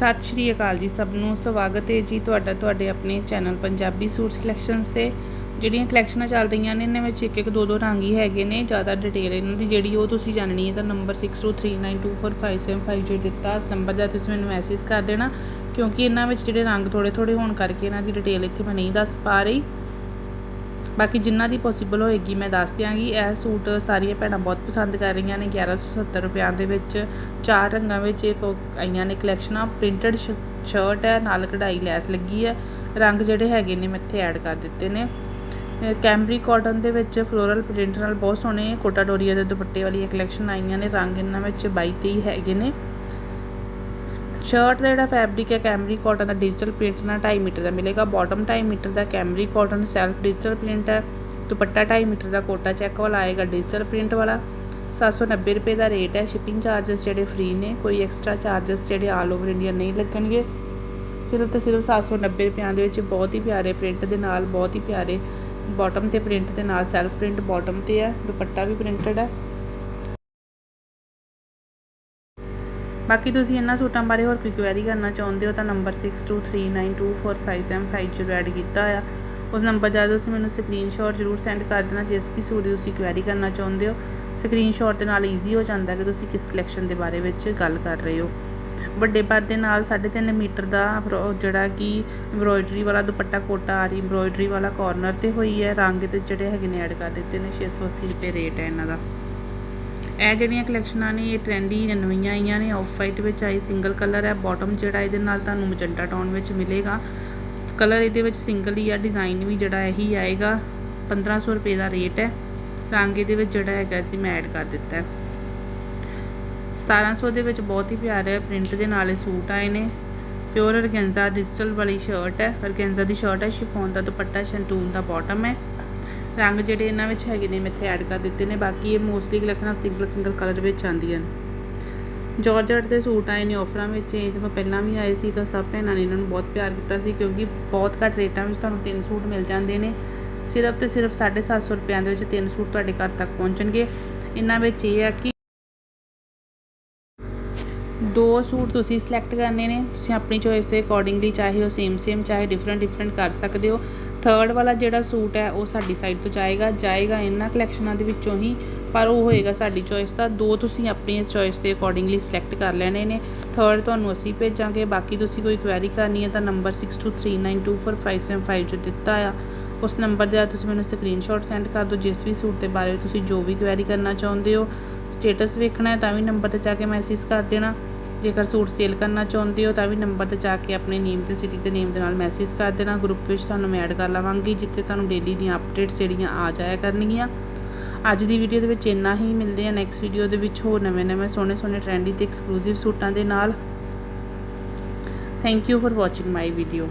ਸਤਿ ਸ਼੍ਰੀ ਅਕਾਲ ਜੀ ਸਭ ਨੂੰ। ਸਵਾਗਤ ਹੈ ਜੀ ਤੁਹਾਡਾ ਤੁਹਾਡੇ ਆਪਣੇ ਚੈਨਲ ਪੰਜਾਬੀ ਸੂਟ ਸਿਲੈਕਸ਼ਨਸ ਤੇ। ਜਿਹੜੀਆਂ ਕਲੈਕਸ਼ਨਾਂ ਚੱਲ ਰਹੀਆਂ ਨੇ, ਇਹਨਾਂ ਵਿੱਚ ਇੱਕ ਇੱਕ ਦੋ ਦੋ ਰੰਗ ਹੀ ਹੈਗੇ ਨੇ। ਜ਼ਿਆਦਾ ਡਿਟੇਲ ਇਹਨਾਂ ਦੀ ਜਿਹੜੀ ਉਹ ਤੁਸੀਂ ਜਾਣਨੀ ਹੈ ਤਾਂ ਨੰਬਰ 6239245750 ਜੋ ਦਿੱਤਾ, ਇਸ ਨੰਬਰ ਦਾ ਤੁਸੀਂ ਮੈਨੂੰ ਮੈਸੇਜ ਕਰ ਦੇਣਾ। ਕਿਉਂਕਿ ਇਹਨਾਂ ਵਿੱਚ ਜਿਹੜੇ ਰੰਗ ਥੋੜੇ ਥੋੜੇ ਹੋਣ ਕਰਕੇ ਇਹਨਾਂ ਦੀ ਡਿਟੇਲ ਇੱਥੇ ਮੈਂ ਨਹੀਂ ਦੱਸ ਪਾ ਰਹੀ। ਬਾਕੀ ਜਿੰਨਾ ਦੀ ਪੋਸੀਬਲ ਹੋਏਗੀ ਮੈਂ ਦੱਸ ਦਿਆਂਗੀ, ਇਹ ਸੂਟ ਸਾਰੀਆਂ ਭੈਣਾਂ ਬਹੁਤ ਪਸੰਦ ਕਰ ਰਹੀਆਂ ਨੇ 1170 ਰੁਪਿਆਂ ਦੇ ਵਿੱਚ, ਚਾਰ ਰੰਗਾਂ ਵਿੱਚ ਇੱਕ ਆਈਆਂ ਨੇ ਕਲੈਕਸ਼ਨਾਂ ਪ੍ਰਿੰਟਡ ਸ਼ਰਟ ਹੈ, ਨਾਲ ਕਢਾਈ ਲੈਸ ਲੱਗੀ ਹੈ, ਰੰਗ ਜਿਹੜੇ ਹੈਗੇ ਨੇ ਮੈਂ ਇੱਥੇ ਐਡ ਕਰ ਦਿੱਤੇ ਨੇ। ਕੈਮਰੀ ਕਾਟਨ ਦੇ ਵਿੱਚ ਫਲੋਰਲ ਪ੍ਰਿੰਟ ਨਾਲ ਬਹੁਤ ਸੋਹਣੇ ਕੋਟਾ ਡੋਰੀਆ ਦੇ ਦੁਪੱਟੇ ਵਾਲੀਆਂ ਕਲੈਕਸ਼ਨ ਆਈਆਂ ਨੇ, ਰੰਗ ਇਹਨਾਂ ਵਿੱਚ 22 23 ਹੈਗੇ ਨੇ। ਸ਼ਰਟ ਦਾ ਜਿਹੜਾ ਫੈਬਰਿਕ ਹੈ ਕੈਮਰੀ ਕਾਟਨ ਦਾ ਡਿਜੀਟਲ ਪ੍ਰਿੰਟ ਨਾਲ ਢਾਈ ਮੀਟਰ ਦਾ ਮਿਲੇਗਾ। ਬਾਟਮ ਢਾਈ ਮੀਟਰ ਦਾ cambric cotton self digital print ਹੈ। ਦੁਪੱਟਾ ਢਾਈ ਮੀਟਰ ਦਾ, ਕੋਟਾ ਚੈੱਕ ਵਾਲਾ ਆਏਗਾ ਡਿਜੀਟਲ ਪ੍ਰਿੰਟ ਵਾਲਾ। 790 ਰੁਪਏ ਦਾ ਰੇਟ ਹੈ। ਸ਼ਿਪਿੰਗ ਚਾਰजेस ਜਿਹੜੇ ਫ੍ਰੀ ਨੇ, ਕੋਈ ਐਕਸਟਰਾ ਚਾਰजेस ਜਿਹੜੇ ਆਲ ਓਵਰ ਇੰਡੀਆ ਨਹੀਂ ਲੱਗਣਗੇ। ਸਿਰਫ ਤੇ ਸਿਰਫ 790 ਰੁਪਿਆਂ ਦੇ ਵਿੱਚ ਬਹੁਤ ਹੀ ਪਿਆਰੇ ਪ੍ਰਿੰਟ ਦੇ ਨਾਲ, ਬਹੁਤ ਹੀ ਪਿਆਰੇ ਬਾਟਮ ਤੇ ਪ੍ਰਿੰਟ ਦੇ ਨਾਲ ਸੈਲਫ ਪ੍ਰਿੰਟ ਬਾਟਮ ਤੇ ਹੈ। ਦੁਪੱਟਾ ਵੀ ਪ੍ਰਿੰਟਡ ਹੈ। ਬਾਕੀ ਤੁਸੀਂ ਇਹਨਾਂ ਸੂਟਾਂ ਬਾਰੇ ਹੋਰ ਕੋਈ ਕੁਐਰੀ ਕਰਨਾ ਚਾਹੁੰਦੇ ਹੋ ਤਾਂ ਨੰਬਰ 6239245750 ਐਡ ਕੀਤਾ ਆ ਉਸ ਨੰਬਰ ਜਾ ਤੁਸੀਂ ਮੈਨੂੰ ਸਕਰੀਨਸ਼ਾਟ ਜ਼ਰੂਰ ਸੈਂਡ ਕਰ ਦੇਣਾ, ਜਿਸ ਵੀ ਸੂਟ ਦੀ ਤੁਸੀਂ ਕੁਐਰੀ ਕਰਨਾ ਚਾਹੁੰਦੇ ਹੋ। ਸਕਰੀਨਸ਼ਾਟ ਦੇ ਨਾਲ ਈਜ਼ੀ ਹੋ ਜਾਂਦਾ ਕਿ ਤੁਸੀਂ ਕਿਸ ਕਲੈਕਸ਼ਨ ਦੇ ਬਾਰੇ ਵਿੱਚ ਗੱਲ ਕਰ ਰਹੇ ਹੋ। ਵੱਡੇ ਪਰਦੇ ਨਾਲ 3.5 ਮੀਟਰ ਦਾ ਜਿਹੜਾ ਕਿ ਐਮਬ੍ਰੋਇਡਰੀ ਵਾਲਾ ਦੁਪੱਟਾ ਕੋਟਾ ਆ ਰਹੀ ਐਮਬ੍ਰੋਇਡਰੀ ਵਾਲਾ ਕਾਰਨਰ ਤੇ ਹੋਈ ਹੈ। ਰੰਗ ਤੇ ਜਿਹੜੇ ਹੈਗੇ ਨੇ ਐਡ ਕਰ ਦਿੱਤੇ ਨੇ 680 ਰੁਪਏ ਰੇਟ ਹੈ ਇਹਨਾਂ ਦਾ। ਇਹ ਜਿਹੜੀਆਂ ਕਲੈਕਸ਼ਨਾਂ ਨੇ, ਇਹ ਟ੍ਰੈਂਡੀ ਨਵੀਆਂ ਆਈਆਂ ਨੇ ਆਫ ਵਾਈਟ ਵਿੱਚ ਆਈ ਸਿੰਗਲ ਕਲਰ ਹੈ ਬਾਟਮ ਜਿਹੜਾ ਇਹਦੇ ਨਾਲ ਤੁਹਾਨੂੰ ਮਜੰਟਾ ਟੋਨ ਵਿੱਚ ਮਿਲੇਗਾ। ਕਲਰ ਇਹਦੇ ਵਿੱਚ ਸਿੰਗਲ ਹੀ ਆ ਡਿਜ਼ਾਈਨ ਵੀ ਜਿਹੜਾ ਇਹੀ ਆਏਗਾ 1500 ਰੁਪਏ ਦਾ ਰੇਟ ਹੈ। ਰੰਗ ਇਹਦੇ ਵਿੱਚ ਜਿਹੜਾ ਹੈਗਾ ਜੀ ਮੈਂ ਐਡ ਕਰ ਦਿੱਤਾ ਹੈ। 1700 ਦੇ ਵਿੱਚ ਬਹੁਤ ਹੀ ਪਿਆਰੇ ਪ੍ਰਿੰਟ ਦੇ ਨਾਲ ਇਹ ਸੂਟ ਆਏ ਨੇ। ਪਿਓਰ ਅਰਗੈਂਜ਼ਾ ਡਿਜੀਟਲ ਵਾਲੀ ਸ਼ਰਟ ਹੈ। ਅਰਗੈਂਜ਼ਾ ਦੀ ਸ਼ਰਟ ਹੈ ਸ਼ਿਫੋਨ ਦਾ ਦੁਪੱਟਾ ਸ਼ੰਟੂਨ ਦਾ ਬਾਟਮ ਹੈ। ਰੰਗ ਜਿਹੜੇ ਇਹਨਾਂ ਵਿੱਚ ਹੈਗੇ ਨੇ ਮੈਂ ਇੱਥੇ ਐਡ ਕਰ ਦਿੱਤੇ ਨੇ। ਬਾਕੀ ਇਹ ਮੋਸਟਲੀ ਕਲੈਕਸ਼ਨਾਂ ਸਿੰਗਲ ਸਿੰਗਲ ਕਲਰ ਵਿੱਚ ਆਉਂਦੀਆਂ ਨੇ। ਜਾਰਜਟ ਦੇ ਸੂਟ ਆਏ ਨੇ ਆਫਰਾਂ ਵਿੱਚ। ਇਹ ਜਦੋਂ ਪਹਿਲਾਂ ਵੀ ਆਏ ਸੀ ਤਾਂ ਸਭ ਭੈਣਾਂ ਨੇ ਇਹਨਾਂ ਨੂੰ ਬਹੁਤ ਪਿਆਰ ਕੀਤਾ ਸੀ, ਕਿਉਂਕਿ ਬਹੁਤ ਘੱਟ ਰੇਟਾਂ ਵਿੱਚ ਤੁਹਾਨੂੰ ਤਿੰਨ ਸੂਟ ਮਿਲ ਜਾਂਦੇ ਨੇ। ਸਿਰਫ ਤੇ ਸਿਰਫ 750 ਰੁਪਿਆਂ ਦੇ ਵਿੱਚ ਤਿੰਨ ਸੂਟ ਤੁਹਾਡੇ ਘਰ ਤੱਕ ਪਹੁੰਚਣਗੇ। ਇਹਨਾਂ ਵਿੱਚ ਇਹ ਆ ਕਿ ਦੋ ਸੂਟ ਤੁਸੀਂ ਸਿਲੈਕਟ ਕਰਨੇ ਨੇ। ਤੁਸੀਂ ਆਪਣੀ ਚੋਇਸ ਦੇ ਅਕੋਰਡਿੰਗਲੀ ਚਾਹੇ ਉਹ ਸੇਮ ਸੇਮ ਚਾਹੇ ਡਿਫਰੈਂਟ ਡਿਫਰੈਂਟ ਕਰ ਸਕਦੇ ਹੋ। ਥਰਡ ਵਾਲਾ ਜਿਹੜਾ ਸੂਟ ਹੈ, ਉਹ ਸਾਡੀ ਸਾਈਡ ਤੋਂ ਜਾਏਗਾ। ਜਾਏਗਾ ਇਹਨਾਂ ਕਲੈਕਸ਼ਨਾਂ ਦੇ ਵਿੱਚੋਂ ਹੀ, ਪਰ ਉਹ ਹੋਏਗਾ ਸਾਡੀ ਚੋਇਸ ਦਾ। ਦੋ ਤੁਸੀਂ ਆਪਣੀ ਚੋਇਸ ਦੇ ਅਕੋਰਡਿੰਗਲੀ ਸਿਲੈਕਟ ਕਰ ਲੈਣੇ ਨੇ। ਥਰਡ ਤੁਹਾਨੂੰ ਅਸੀਂ ਭੇਜਾਂਗੇ। ਬਾਕੀ ਤੁਸੀਂ ਕੋਈ ਕੁਐਰੀ ਕਰਨੀ ਹੈ ਤਾਂ ਨੰਬਰ 6239245750 ਜੋ ਦਿੱਤਾ ਆ, ਉਸ ਨੰਬਰ ਦੇ ਤੁਸੀਂ ਮੈਨੂੰ ਸਕਰੀਨਸ਼ਾਟ ਸੈਂਡ ਕਰ ਦਿਓ। ਜਿਸ ਵੀ ਸੂਟ ਦੇ ਬਾਰੇ ਤੁਸੀਂ ਜੋ ਵੀ ਕੁਐਰੀ ਕਰਨਾ ਚਾਹੁੰਦੇ ਹੋ ਸਟੇਟਸ ਵੇਖਣਾ ਹੈ ਤਾਂ ਵੀ ਨੰਬਰ ਤੇ ਜਾ ਕੇ ਮੈਸੇਜ ਕਰ ਦੇਣਾ। ਜੇਕਰ ਸੂਟ ਸੇਲ ਕਰਨਾ ਚਾਹੁੰਦੇ ਹੋ ਤਾਂ ਵੀ ਨੰਬਰ ਤੇ ਜਾ ਕੇ ਆਪਣੇ ਨੇਮ ਤੇ ਸਿਟੀ ਦੇ ਨੇਮ ਦੇ ਨਾਲ ਮੈਸੇਜ ਕਰ ਦੇਣਾ ਗਰੁੱਪ ਵਿੱਚ ਤੁਹਾਨੂੰ ਮੈਂ ਐਡ ਕਰ ਲਵਾਂਗੀ, ਜਿੱਥੇ ਤੁਹਾਨੂੰ ਡੇਲੀ ਦੀਆਂ ਅਪਡੇਟਸ ਜਿਹੜੀਆਂ ਆ ਜਾਇਆ ਕਰਨਗੀਆਂ। ਅੱਜ ਦੀ ਵੀਡੀਓ ਦੇ ਵਿੱਚ ਇੰਨਾ ਹੀ, ਮਿਲਦੇ ਆ ਨੈਕਸਟ ਵੀਡੀਓ ਦੇ ਵਿੱਚ ਹੋਰ ਨਵੇਂ ਨਵੇਂ ਸੋਹਣੇ ਸੋਹਣੇ ਟ੍ਰੈਂਡੀ ਤੇ ਐਕਸਕਲੂਸਿਵ ਸੂਟਾਂ ਦੇ ਨਾਲ। Thank you for watching my video